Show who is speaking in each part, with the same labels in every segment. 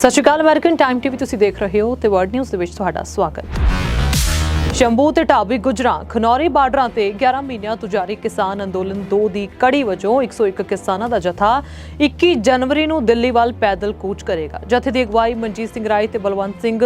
Speaker 1: ਸਤਿ ਸ਼੍ਰੀ ਅਕਾਲ ਅਮਰੀਕਨ ਟਾਈਮ ਟੀਵੀ ਤੁਸੀਂ ਦੇਖ ਰਹੇ ਹੋ ਤੇ ਵਰਡ ਨਿਊਜ਼ ਦੇ ਵਿੱਚ ਤੁਹਾਡਾ ਸਵਾਗਤ। ਸ਼ੰਭੂ ਤੇ ਢਾਬੀ ਗੁਜਰਾਂ ਖਨੌਰੀ ਬਾਰਡਰਾਂ ਤੇ 11 ਮਹੀਨਿਆਂ ਤੋਂ ਜਾਰੀ ਕਿਸਾਨ ਅੰਦੋਲਨ 2 ਦੀ ਕੜੀ ਵਜੋਂ 101 ਕਿਸਾਨਾਂ ਦਾ ਜਥਾ 21 ਜਨਵਰੀ ਨੂੰ ਦਿੱਲੀ ਵੱਲ ਪੈਦਲ ਕੂਚ ਕਰੇਗਾ। ਜਥੇ ਦੀ ਅਗਵਾਈ ਮਨਜੀਤ ਸਿੰਘ ਰਾਏ ਤੇ ਬਲਵੰਤ ਸਿੰਘ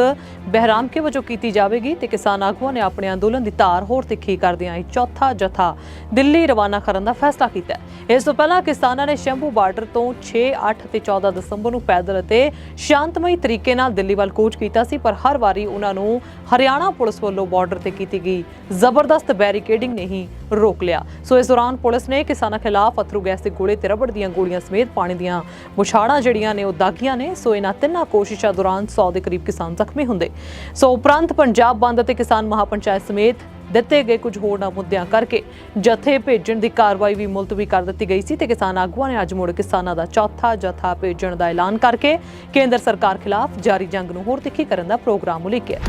Speaker 1: ਬਹਿਰਾਮਕੇ ਵਜੋਂ ਕੀਤੀ ਜਾਵੇਗੀ ਤੇ ਕਿਸਾਨ ਆਗੂਆਂ ਨੇ ਆਪਣੇ ਅੰਦੋਲਨ ਦੀ ਧਾਰ ਹੋਰ ਤਿੱਖੀ ਕਰਦਿਆਂ ਇਹ ਚੌਥਾ ਜਥਾ ਦਿੱਲੀ ਰਵਾਨਾ ਕਰਨ ਦਾ ਫੈਸਲਾ ਕੀਤਾ ਇਸ ਤੋਂ ਪਹਿਲਾਂ ਕਿਸਾਨਾਂ ਨੇ ਸ਼ੰਭੂ ਬਾਰਡਰ ਤੋਂ 6, 8 ਤੇ 14 ਦਸੰਬਰ ਨੂੰ ਪੈਦਲ ਅਤੇ ਸ਼ਾਂਤਮਈ ਤਰੀਕੇ ਨਾਲ ਦਿੱਲੀ ਵੱਲ ਕੂਚ ਕੀਤਾ ਸੀ ਪਰ ਹਰ ਵਾਰੀ ਉਹਨਾਂ ਨੂੰ ਹਰਿਆਣਾ ਪੁਲਿਸ ਵੱਲੋਂ ਬਾਰਡਰ ਤੇ ਕੀਤੀ ਗਈ ਜ਼ਬਰਦਸਤ ਬੈਰੀਕੇਡਿੰਗ ਨੇ ਹੀ ਰੋਕ ਲਿਆ। ਸੋ ਇਸ ਦੌਰਾਨ ਪੁਲਿਸ ਨੇ ਕਿਸਾਨਾਂ ਖਿਲਾਫ ਅਥਰੂ ਗੈਸ ਦੇ ਗੋਲੇ ਤੇ ਰਬੜ ਦੀਆਂ ਗੋਲੀਆਂ ਸਮੇਤ ਪਾਣੀ ਦੀਆਂ ਮੁਛਾੜਾਂ ਜਿਹੜੀਆਂ ਨੇ ਉਹ ਦਾਗੀਆਂ ਨੇ। ਸੋ ਇਹਨਾਂ ਤਿੰਨਾਂ ਕੋਸ਼ਿਸ਼ਾਂ ਦੌਰਾਨ 100 ਦੇ ਕਰੀਬ ਕਿਸਾਨ ਜ਼ਖਮੀ ਹੁੰਦੇ। ਸੋ ਉਪਰੰਤ ਪੰਜਾਬ ਬੰਦ ਅਤੇ ਕਿਸਾਨ ਮਹਾਪੰਚਾਇਤ ਸਮੇਤ ਦਿੱਤੇ ਗਏ ਕੁਝ ਹੋਰਨਾਂ ਮੁੱਦਿਆਂ ਕਰਕੇ ਜਥੇ ਭੇਜਣ ਦੀ ਕਾਰਵਾਈ ਵੀ ਮੁਲਤਵੀ ਕਰ ਦਿੱਤੀ ਗਈ ਸੀ ਤੇ ਕਿਸਾਨ ਆਗੂਆਂ ਨੇ ਅੱਜ ਮੁੜ ਕਿਸਾਨਾਂ ਦਾ ਚੌਥਾ ਜਥਾ ਭੇਜਣ ਦਾ ਐਲਾਨ ਕਰਕੇ ਕੇਂਦਰ ਸਰਕਾਰ ਖਿਲਾਫ ਜਾਰੀ ਜੰਗ ਨੂੰ ਹੋਰ ਤਿੱਖੀ ਕਰਨ ਦਾ ਪ੍ਰੋਗਰਾਮ ਉਲੀਕਿਆ।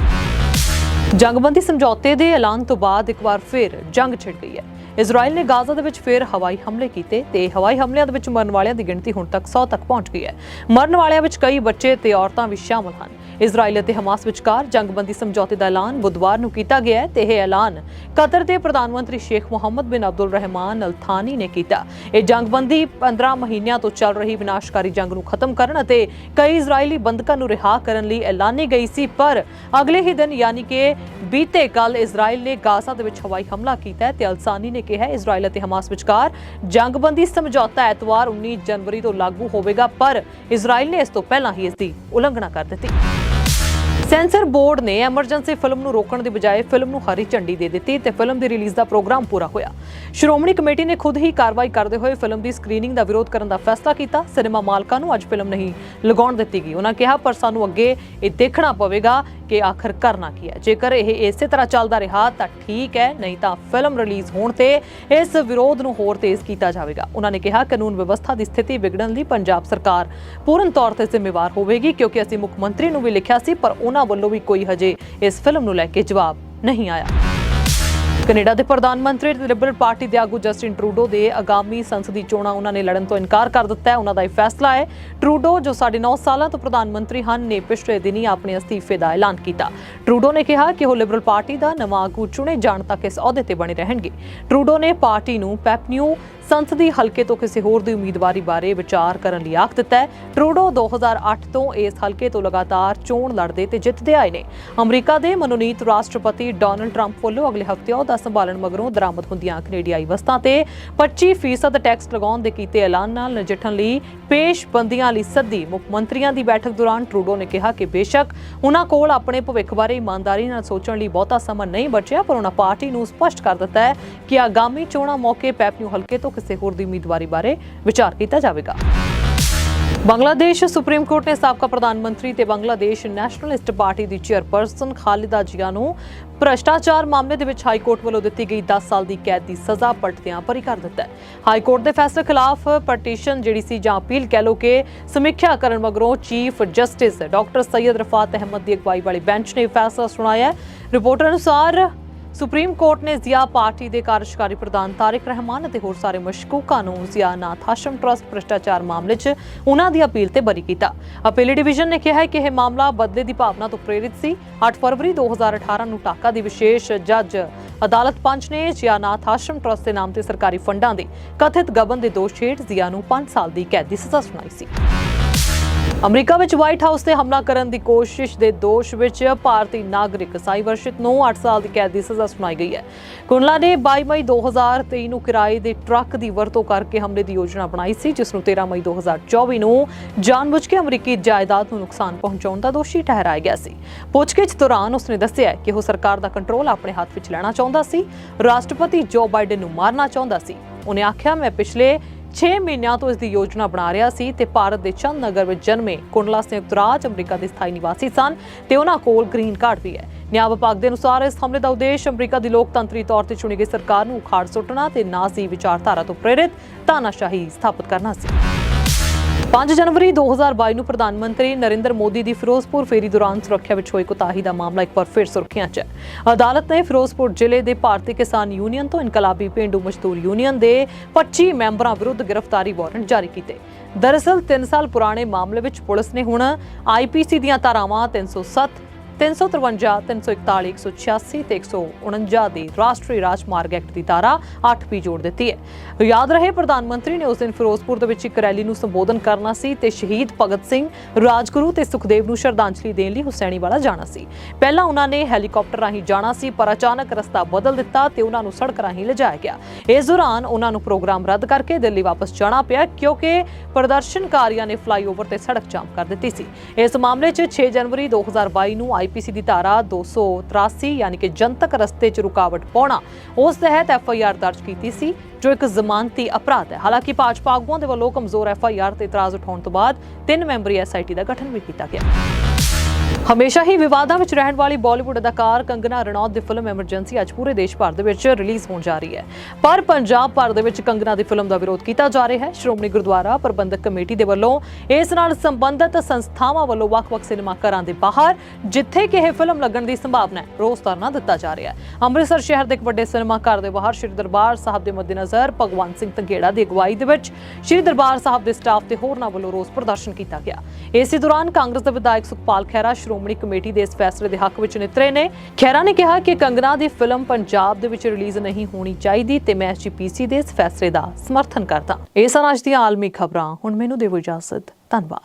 Speaker 1: ਜੰਗਬੰਦੀ ਸਮਝੌਤੇ ਦੇ ਐਲਾਨ ਤੋਂ ਬਾਅਦ ਇੱਕ ਵਾਰ ਫਿਰ ਜੰਗ ਛਿੜ ਗਈ ਹੈ। ਇਜ਼ਰਾਈਲ ਨੇ ਗਾਜ਼ਾ ਦੇ ਵਿੱਚ ਫਿਰ ਹਵਾਈ ਹਮਲੇ ਕੀਤੇ ਤੇ ਹਵਾਈ ਹਮਲਿਆਂ ਦੇ ਵਿੱਚ ਮਰਨ ਵਾਲਿਆਂ ਦੀ ਗਿਣਤੀ ਹੁਣ ਤੱਕ 100 ਤੱਕ ਪਹੁੰਚ ਗਈ ਹੈ। ਮਰਨ ਵਾਲਿਆਂ ਵਿੱਚ ਕਈ ਬੱਚੇ ਤੇ ਔਰਤਾਂ ਵੀ ਸ਼ਾਮਲ ਹਨ। ਇਜ਼ਰਾਈਲ ਅਤੇ ਹਮਾਸ ਵਿਚਕਾਰ ਜੰਗਬੰਦੀ ਸਮਝੌਤੇ ਦਾ ਐਲਾਨ ਬੁੱਧਵਾਰ ਨੂੰ ਕੀਤਾ ਗਿਆ ਹੈ ਤੇ ਇਹ ਐਲਾਨ ਕਤਰ ਦੇ ਪ੍ਰਧਾਨ ਮੰਤਰੀ ਸ਼ੇਖ ਮੁਹੰਮਦ ਬਿਨ ਅਬਦੁਲ ਰਹਿਮਾਨ ਅਲ ਥਾਨੀ ਨੇ ਕੀਤਾ। ਇਹ ਜੰਗਬੰਦੀ 15 ਮਹੀਨਿਆਂ ਤੋਂ ਚੱਲ ਰਹੀ ਵਿਨਾਸ਼ਕਾਰੀ ਜੰਗ ਨੂੰ ਖਤਮ ਕਰਨ ਅਤੇ ਕਈ ਇਜ਼ਰਾਈਲੀ ਬੰਦਕਾਂ ਨੂੰ ਰਿਹਾ ਕਰਨ ਲਈ ਐਲਾਨੀ ਗਈ ਸੀ, ਪਰ ਅਗਲੇ ਹੀ ਦਿਨ ਯਾਨੀ ਕਿ ਬੀਤੇ ਕੱਲ ਇਜ਼ਰਾਈਲ ਨੇ ਗਾਜ਼ਾ ਦੇ ਵਿੱਚ ਹਵਾਈ ਹਮਲਾ ਕੀਤਾ ਤੇ ਅਲਸਾਨੀ ਨੇ ਕਿਹਾ ਇਜ਼ਰਾਈਲ ਅਤੇ ਹਮਾਸ ਵਿਚਕਾਰ ਜੰਗਬੰਦੀ ਸਮਝੌਤਾ ਐਤਵਾਰ 19 ਜਨਵਰੀ ਤੋਂ ਲਾਗੂ ਹੋਵੇਗਾ, ਪਰ ਇਜ਼ਰਾਈਲ ਨੇ ਇਸ ਤੋਂ ਪਹਿਲਾਂ ਹੀ ਇਸ ਦੀ ਉਲੰਘਣਾ ਕਰ ਦਿੱਤੀ। ਸੈਂਸਰ ਬੋਰਡ ਨੇ ਐਮਰਜੈਂਸੀ ਫਿਲਮ ਨੂੰ ਰੋਕਣ ਦੀ ਬਜਾਏ ਫਿਲਮ ਨੂੰ ਹਰੀ ਝੰਡੀ ਦੇ ਦਿੱਤੀ ਤੇ ਫਿਲਮ ਦੀ ਰਿਲੀਜ਼ ਦਾ ਪ੍ਰੋਗਰਾਮ ਪੂਰਾ ਹੋਇਆ। ਸ਼੍ਰੋਮਣੀ ਕਮੇਟੀ ਨੇ ਖੁਦ ਹੀ ਕਾਰਵਾਈ ਕਰਦੇ ਹੋਏ ਫਿਲਮ ਦੀ ਸਕਰੀਨਿੰਗ ਦਾ ਵਿਰੋਧ ਕਰਨ ਦਾ ਫੈਸਲਾ ਕੀਤਾ। ਸਿਨੇਮਾ ਮਾਲਕਾਂ ਨੂੰ ਅੱਜ ਫਿਲਮ ਨਹੀਂ ਲਗਾਉਣ ਦਿੱਤੀ ਗਈ। ਉਹਨਾਂ ਕਿਹਾ, ਪਰ ਸਾਨੂੰ ਅੱਗੇ ਇਹ ਦੇਖਣਾ ਪਵੇਗਾ ਕਿ ਆਖਰ ਕਰਨਾ ਕੀ ਹੈ। ਜੇਕਰ ਇਹ ਇਸੇ ਤਰ੍ਹਾਂ ਚੱਲਦਾ ਰਿਹਾ ਤਾਂ ਠੀਕ ਹੈ, ਨਹੀਂ ਤਾਂ ਫਿਲਮ ਰਿਲੀਜ਼ ਹੋਣ ਤੇ ਇਸ ਵਿਰੋਧ ਨੂੰ ਹੋਰ ਤੇਜ਼ ਕੀਤਾ ਜਾਵੇਗਾ। ਉਹਨਾਂ ਨੇ ਕਿਹਾ, ਕਾਨੂੰਨ ਵਿਵਸਥਾ ਦੀ ਸਥਿਤੀ ਵਿਗੜਨ ਲਈ ਪੰਜਾਬ ਸਰਕਾਰ ਪੂਰਨ ਤੌਰ ਤੇ ਜ਼ਿੰਮੇਵਾਰ ਹੋਵੇਗੀ, ਕਿਉਂਕਿ ਅਸੀਂ ਮੁੱਖ ਮੰਤਰੀ ਨੂੰ ਵੀ ਲਿਖਿਆ ਸੀ, ਪਰ ਉਹਨਾਂ ਵੱਲੋਂ ਵੀ ਕੋਈ ਹਜੇ ਇਸ ਫਿਲਮ ਨੂੰ ਲੈ ਕੇ ਜਵਾਬ ਨਹੀਂ ਆਇਆ। ਕੈਨੇਡਾ ਦੇ ਪ੍ਰਧਾਨ ਮੰਤਰੀ ਤੇ ਲਿਬਰਲ ਪਾਰਟੀ ਦੇ ਆਗੂ ਜਸਟਿਨ ਟਰੂਡੋ ਦੇ ਆਗਾਮੀ ਸੰਸਦੀ ਚੋਣਾਂ ਉਹਨਾਂ ਨੇ ਲੜਨ ਤੋਂ ਇਨਕਾਰ ਕਰ ਦਿੱਤਾ ਹੈ। ਉਹਨਾਂ ਦਾ ਇਹ ਫੈਸਲਾ ਹੈ, ਟਰੂਡੋ ਜੋ 9.5 ਸਾਲਾਂ ਤੋਂ ਪ੍ਰਧਾਨ ਮੰਤਰੀ ਹਨ, ਨੇ ਪਿਛਲੇ ਦਿਨੀ ਆਪਣੇ ਅਸਤੀਫੇ ਦਾ ਐਲਾਨ ਕੀਤਾ। ਟਰੂਡੋ ਨੇ ਕਿਹਾ ਕਿ ਉਹ ਲਿਬਰਲ ਪਾਰਟੀ ਦਾ ਨਵਾਂ ਆਗੂ ਚੁਣੇ ਜਾਣ ਤੱਕ ਇਸ ਅਹੁਦੇ ਤੇ ਬਣੇ ਰਹਿਣਗੇ। ਟਰੂਡੋ ਨੇ ਪਾਰਟੀ ਨੂੰ ਪੈਪਨਿਊ ਸੰਸਦੀ ਹਲਕੇ ਤੋਂ ਕਿਸੇ ਹੋਰ ਦੀ ਉਮੀਦਵਾਰੀ ਬਾਰੇ ਵਿਚਾਰ ਕਰਨ ਲਈ ਆਖ ਦਿੱਤਾ ਹੈ। ਟਰੂਡੋ 2008 ਤੋਂ ਇਸ ਹਲਕੇ ਤੋਂ ਲਗਾਤਾਰ ਚੋਣ ਲੜਦੇ ਤੇ ਜਿੱਤਦੇ ਆਏ ਨੇ। ਅਮਰੀਕਾ ਦੇ ਮਨੋਨੀਤ ਰਾਸ਼ਟਰਪਤੀ ਡੋਨਲਡ ਟਰੰਪ ਵੱਲੋਂ ਅਗਲੇ ਹਫ਼ਤੇ ਅਹੁਦਾ ਸੰਭਾਲਣ ਮਗਰੋਂ ਦਰਾਮਦ ਹੁੰਦੀਆਂ ਕੈਨੇਡੀਆਈ ਵਸਤਾਂ ਤੇ 25% ਟੈਕਸ ਲਗਾਉਣ ਦੇ ਕੀਤੇ ਐਲਾਨ ਨਾਲ ਨਜਿੱਠਣ ਲਈ ਪੇਸ਼ਬੰਦੀਆਂ ਲਈ ਸੱਦੀ ਮੁੱਖ ਮੰਤਰੀਆਂ ਦੀ ਬੈਠਕ ਦੌਰਾਨ ਟਰੂਡੋ ਨੇ ਕਿਹਾ ਕਿ ਬੇਸ਼ੱਕ ਉਹਨਾਂ ਕੋਲ ਆਪਣੇ ਭਵਿੱਖ ਬਾਰੇ ਇਮਾਨਦਾਰੀ ਨਾਲ ਸੋਚਣ ਲਈ ਬਹੁਤਾ ਸਮਾਂ ਨਹੀਂ ਬਚਿਆ, ਪਰ ਉਹਨਾਂ ਪਾਰਟੀ ਨੂੰ ਸਪਸ਼ਟ ਕਰ ਦਿੱਤਾ ਹੈ ਕਿ ਆਗਾਮੀ ਚੋਣਾਂ ਮੌਕੇ ਪੈਪਨਿਊ ਹਲਕੇ ਤੋਂ ਕਿਸੇ ਹੋਰ ਦੀ ਉਮੀਦਵਾਰੀ ਬਾਰੇ ਵਿਚਾਰ ਕੀਤਾ ਜਾਵੇਗਾ। ਬੰਗਲਾਦੇਸ਼ ਸੁਪਰੀਮ ਕੋਰਟ ਨੇ ਸਾਬਕਾ ਪ੍ਰਧਾਨ ਮੰਤਰੀ ਤੇ ਬੰਗਲਾਦੇਸ਼ ਨੈਸ਼ਨਲਿਸਟ ਪਾਰਟੀ ਦੀ ਚੇਅਰਪਰਸਨ ਖਾਲਿਦਾ ਜੀਆ ਨੂੰ ਭ੍ਰਸ਼ਟਾਚਾਰ ਮਾਮਲੇ ਦੇ ਵਿੱਚ ਹਾਈ ਕੋਰਟ ਵੱਲੋਂ ਦਿੱਤੀ ਗਈ 10 ਸਾਲ ਦੀ ਕੈਦ ਦੀ ਸਜ਼ਾ ਪਲਟਦਿਆਂ ਬਰੀ ਕਰ ਦਿੱਤਾ ਹੈ। ਹਾਈ ਕੋਰਟ ਦੇ ਫੈਸਲੇ ਖਿਲਾਫ ਪਟੀਸ਼ਨ ਜਿਹੜੀ ਸੀ ਜਾਂ ਅਪੀਲ ਕਹਿ ਲੋ ਕਿ ਸਮੀਖਿਆ ਕਰਨ ਮਗਰੋਂ chief justice doctor Syed Rafat Ahmad ਦੀ ਅਗਵਾਈ ਵਾਲੀ ਬੈਂਚ ਨੇ ਫੈਸਲਾ ਸੁਣਾਇਆ ਰਿਪੋਰਟ ਅਨੁਸਾਰ ਸੁਪਰੀਮ ਕੋਰਟ ਨੇ ਜ਼ਿਆ ਪਾਰਟੀ ਦੇ ਕਾਰਜਕਾਰੀ ਪ੍ਰਧਾਨ ਤਾਰਿਕ ਰਹਿਮਾਨ ਅਤੇ ਹੋਰ ਸਾਰੇ ਮਸ਼ਕੂਕਾਂ ਨੂੰ ਜ਼ਿਆ ਨਾਥ ਆਸ਼ਰਮ ਟਰਸਟ ਭ੍ਰਿਸ਼ਟਾਚਾਰ ਮਾਮਲੇ 'ਚ ਉਹਨਾਂ ਦੀ ਅਪੀਲ ਤੇ ਬਰੀ ਕੀਤਾ। ਅਪੀਲੀ ਡਿਵੀਜ਼ਨ ਨੇ ਕਿਹਾ ਹੈ ਕਿ ਇਹ ਮਾਮਲਾ ਬਦਲੇ ਦੀ ਭਾਵਨਾ ਤੋਂ ਪ੍ਰੇਰਿਤ ਸੀ। 8 ਫਰਵਰੀ 2018 ਨੂੰ ਢਾਕਾ ਦੀ ਵਿਸ਼ੇਸ਼ ਜੱਜ ਅਦਾਲਤ ਪੰਚ ਨੇ ਜ਼ਿਆਨਾਥ ਆਸ਼ਰਮ ਟਰਸਟ ਦੇ ਨਾਮ ਤੇ ਸਰਕਾਰੀ ਫੰਡਾਂ ਦੇ ਕਥਿਤ ਗਬਨ ਦੇ ਦੋਸ਼ ਹੇਠ ਜ਼ਿਆ ਨੂੰ 5 ਸਾਲ ਦੀ ਕੈਦ ਦੀ ਸਜ਼ਾ ਸੁਣਾਈ ਸੀ। ਅਮਰੀਕਾ ਵਿੱਚ ਵਾਈਟ ਹਾਊਸ ਤੇ ਹਮਲਾ ਕਰਨ ਦੀ ਕੋਸ਼ਿਸ਼ ਦੇ ਦੋਸ਼ ਵਿੱਚ ਭਾਰਤੀ ਨਾਗਰਿਕ ਸਾਈ ਵਰਸ਼ਿਤ ਨੂੰ 8 ਸਾਲ ਦੀ ਕੈਦ ਦੀ ਸਜ਼ਾ ਸੁਣਾਈ ਗਈ ਹੈ। ਕੁੰਡਲਾ ਨੇ 22 ਮਈ 2023 ਨੂੰ ਕਿਰਾਏ ਦੇ ਟਰੱਕ ਦੀ ਵਰਤੋਂ ਕਰਕੇ ਹਮਲੇ ਦੀ ਯੋਜਨਾ ਬਣਾਈ ਸੀ, ਜਿਸ ਨੂੰ 13 ਮਈ 2024 ਨੂੰ ਜਾਣਬੁੱਝ ਕੇ ਅਮਰੀਕੀ ਜਾਇਦਾਦ ਨੂੰ ਨੁਕਸਾਨ ਪਹੁੰਚਾਉਣ ਦਾ ਦੋਸ਼ੀ ਠਹਿਰਾਇਆ ਗਿਆ ਸੀ। ਪੁੱਛਗਿੱਛ ਦੌਰਾਨ ਉਸਨੇ ਦੱਸਿਆ ਕਿ ਉਹ ਸਰਕਾਰ ਦਾ ਕੰਟਰੋਲ ਆਪਣੇ ਹੱਥ ਵਿੱਚ ਲੈਣਾ ਚਾਹੁੰਦਾ ਸੀ, ਰਾਸ਼ਟਰਪਤੀ ਜੋ ਬਾਈਡਨ ਨੂੰ ਮਾਰਨਾ ਚਾਹੁੰਦਾ ਸੀ। ਉਹਨੇ ਆਖਿਆ, ਮੈਂ ਪਿਛਲੇ 6 ਮਹੀਨਿਆਂ ਤੋਂ ਇਸ ਦੀ ਯੋਜਨਾ ਬਣਾ ਰਿਹਾ ਸੀ ਤੇ ਭਾਰਤ ਦੇ ਚੰਦ ਨਗਰ ਵਿੱਚ ਜਨਮੇ ਕੁੰਡਲਾ ਸੰਯੁਕਤ ਰਾਜ ਅਮਰੀਕਾ ਦੇ ਸਥਾਈ ਨਿਵਾਸੀ ਸਨ ਤੇ ਉਹਨਾਂ ਕੋਲ ਗ੍ਰੀਨ ਕਾਰਡ ਵੀ ਹੈ। ਨਿਆਂ ਵਿਭਾਗ ਦੇ ਅਨੁਸਾਰ ਇਸ ਹਮਲੇ ਦਾ ਉਦੇਸ਼ ਅਮਰੀਕਾ ਦੀ ਲੋਕਤੰਤਰੀ ਤੌਰ ਤੇ ਚੁਣੀ ਗਈ ਸਰਕਾਰ ਨੂੰ ਉਖਾੜ ਸੁੱਟਣਾ ਤੇ ਨਾਜ਼ੀ ਵਿਚਾਰਧਾਰਾ ਤੋਂ ਪ੍ਰੇਰਿਤ ਤਾਨਾਸ਼ਾਹੀ ਸਥਾਪਿਤ ਕਰਨਾ ਸੀ। 5 ਜਨਵਰੀ 2022 ਨੂੰ ਪ੍ਰਧਾਨ ਮੰਤਰੀ ਨਰਿੰਦਰ ਮੋਦੀ ਦੀ ਫਿਰੋਜ਼ਪੁਰ ਫੇਰੀ ਦੌਰਾਨ ਸੁਰੱਖਿਆ ਵਿੱਚ ਹੋਈ ਕੁਤਾਹੀ ਦਾ ਮਾਮਲਾ ਇੱਕ ਵਾਰ ਫਿਰ ਸੁਰੱਖਿਆ 'ਚ ਹੈ। ਅਦਾਲਤ ਨੇ ਫਿਰੋਜ਼ਪੁਰ ਜ਼ਿਲ੍ਹੇ ਦੇ ਭਾਰਤੀ ਕਿਸਾਨ ਯੂਨੀਅਨ ਤੋਂ ਇਨਕਲਾਬੀ ਪੇਂਡੂ ਮਜ਼ਦੂਰ ਯੂਨੀਅਨ ਦੇ 25 ਮੈਂਬਰਾਂ ਵਿਰੁੱਧ ਗ੍ਰਿਫਤਾਰੀ ਵਾਰੰਟ ਜਾਰੀ ਕੀਤੇ। ਦਰਅਸਲ 3 ਸਾਲ ਪੁਰਾਣੇ ਮਾਮਲੇ ਵਿੱਚ ਪੁਲਿਸ ਨੇ ਹੁਣ ਆਈਪੀਸੀ ਦੀਆਂ ਧਾਰਾਵਾਂ 307 353 341 186 ਤੇ 149 ਦੀ ਰਾਸ਼ਟਰੀ ਰਾਜਮਾਰਗ ਐਕਟ ਦੀ ਧਾਰਾ 8 ਵੀ ਜੋੜ ਦਿੱਤੀ ਹੈ। ਯਾਦ ਰਹੇ, ਪ੍ਰਧਾਨ ਮੰਤਰੀ ਨੇ ਉਸ ਦਿਨ ਫਿਰੋਜ਼ਪੁਰ ਦੇ ਵਿੱਚ ਇੱਕ ਰੈਲੀ ਨੂੰ ਸੰਬੋਧਨ ਕਰਨਾ ਸੀ ਤੇ ਸ਼ਹੀਦ ਭਗਤ ਸਿੰਘ, ਰਾਜਗੁਰੂ ਤੇ ਸੁਖਦੇਵ ਨੂੰ ਸ਼ਰਧਾਂਜਲੀ ਦੇਣ ਲਈ ਹੁਸੈਣੀਵਾਲਾ ਜਾਣਾ ਸੀ। ਪਹਿਲਾਂ ਉਹਨਾਂ ਨੇ ਹੈਲੀਕਾਪਟਰ ਰਾਹੀਂ ਜਾਣਾ ਸੀ, ਪਰ ਅਚਾਨਕ ਰਸਤਾ ਬਦਲ ਦਿੱਤਾ ਤੇ ਉਹਨਾਂ ਨੂੰ ਸੜਕ ਰਾਹੀਂ ਲਿਜਾਇਆ ਗਿਆ। ਇਸ ਦੌਰਾਨ ਉਹਨਾਂ ਨੂੰ ਪ੍ਰੋਗਰਾਮ ਰੱਦ ਕਰਕੇ ਦਿੱਲੀ ਵਾਪਸ ਜਾਣਾ ਪਿਆ, ਕਿਉਂਕਿ ਪ੍ਰਦਰਸ਼ਨਕਾਰੀਆਂ ਨੇ ਫਲਾਈਓਵਰ ਤੇ ਸੜਕ ਜਾਮ ਕਰ ਦਿੱਤੀ ਸੀ। ਇਸ ਮਾਮਲੇ 'ਚ 6 ਜਨਵਰੀ 2022 ਨੂੰ ਆਈ ਆਈਪੀਸੀ ਦੀ ਧਾਰਾ 283 ਯਾਨੀ ਕਿ ਜਨਤਕ ਰਸਤੇ 'ਚ ਰੁਕਾਵਟ ਪਾਉਣਾ, ਉਸ ਤਹਿਤ ਐਫਆਈਆਰ ਦਰਜ ਕੀਤੀ ਸੀ, ਜੋ ਇੱਕ ਜ਼ਮਾਨਤੀ ਅਪਰਾਧ ਹੈ। ਹਾਲਾਂਕਿ ਭਾਜਪਾ ਆਗੂਆਂ ਦੇ ਵੱਲੋਂ ਕਮਜ਼ੋਰ ਐਫਆਈਆਰ ਤੇ ਇਤਰਾਜ਼ ਉਠਾਉਣ ਤੋਂ ਬਾਅਦ ਤਿੰਨ ਮੈਂਬਰੀ ਐਸਆਈਟੀ ਦਾ ਗਠਨ ਵੀ ਕੀਤਾ ਗਿਆ। ਹਮੇਸ਼ਾ ਹੀ ਵਿਵਾਦਾਂ ਵਿੱਚ ਰਹਿਣ ਵਾਲੀ ਬਾਲੀਵੁੱਡ ਅਦਾਕਾਰ ਕੰਗਨਾ ਰਣੌਤ ਦੀ ਫਿਲਮ ਐਮਰਜੈਂਸੀ ਅੱਜ ਪੂਰੇ ਦੇਸ਼ ਭਰ ਦੇ ਵਿੱਚ ਰਿਲੀਜ਼ ਹੋਣ ਜਾ ਰਹੀ ਹੈ। ਪਰ ਪੰਜਾਬ ਭਰ ਦੇ ਵਿੱਚ ਕੰਗਨਾ ਦੀ ਫਿਲਮ ਦਾ ਵਿਰੋਧ ਕੀਤਾ ਜਾ ਰਿਹਾ ਹੈ। ਸ਼੍ਰੋਮਣੀ ਗੁਰਦੁਆਰਾ ਪ੍ਰਬੰਧਕ ਕਮੇਟੀ ਦੇ ਵੱਲੋਂ ਇਸ ਨਾਲ ਸੰਬੰਧਿਤ ਸੰਸਥਾਵਾਂ ਵੱਲੋਂ ਵੱਖ-ਵੱਖ ਸਿਨੇਮਾ ਘਰਾਂ ਦੇ ਬਾਹਰ, ਜਿੱਥੇ ਕਿ ਇਹ ਫਿਲਮ ਲੱਗਣ ਦੀ ਸੰਭਾਵਨਾ ਹੈ, ਰੋਸ ਧਰਨਾ ਦਿੱਤਾ ਜਾ ਰਿਹਾ ਹੈ। ਅੰਮ੍ਰਿਤਸਰ ਸ਼ਹਿਰ ਦੇ ਇੱਕ ਵੱਡੇ ਸਿਨੇਮਾ ਘਰ ਦੇ ਬਾਹਰ ਸ਼੍ਰੀ ਦਰਬਾਰ ਸਾਹਿਬ ਦੇ ਮੱਦੇਨਜ਼ਰ ਭਗਵੰਤ ਸਿੰਘ ਧੰਗੇੜਾ ਦੀ ਅਗਵਾਈ ਦੇ ਵਿੱਚ ਸ਼੍ਰੀ ਦਰਬਾਰ ਸਾਹਿਬ ਦੇ ਸਟਾਫ ਤੇ ਹੋਰਨਾਂ ਵੱਲੋਂ ਰੋਸ ਪ੍ਰਦਰਸ਼ਨ ਕੀਤਾ ਗਿਆ। ਇਸੇ ਦੌਰਾਨ ਕਾਂਗਰਸ ਦੇ ਵਿਧਾਇਕ ਸੁਖਪਾਲ ਖਹਿਰਾ ਸ਼੍ਰੋਮਣੀ ਕਮੇਟੀ ਦੇ ਇਸ ਫੈਸਲੇ ਦੇ ਹੱਕ ਵਿੱਚ ਨਿਤਰੇ ਨੇ। ਖਹਿਰਾ ਨੇ ਕਿਹਾ ਕਿ ਕੰਗਨਾ ਦੀ ਫਿਲਮ ਪੰਜਾਬ ਦੇ ਵਿੱਚ ਰਿਲੀਜ਼ ਨਹੀਂ ਹੋਣੀ ਚਾਹੀਦੀ ਤੇ ਮੈਂ ਐਸਜੀਪੀਸੀ ਦੇ ਇਸ ਫੈਸਲੇ ਦਾ ਸਮਰਥਨ ਕਰਦਾ। ਇਹ ਸਨ ਅੱਜ ਦੀਆਂ ਆਲਮੀ ਖਬਰਾਂ। ਹੁਣ ਮੈਨੂੰ ਦਿਓ ਇਜਾਜ਼ਤ। ਧੰਨਵਾਦ।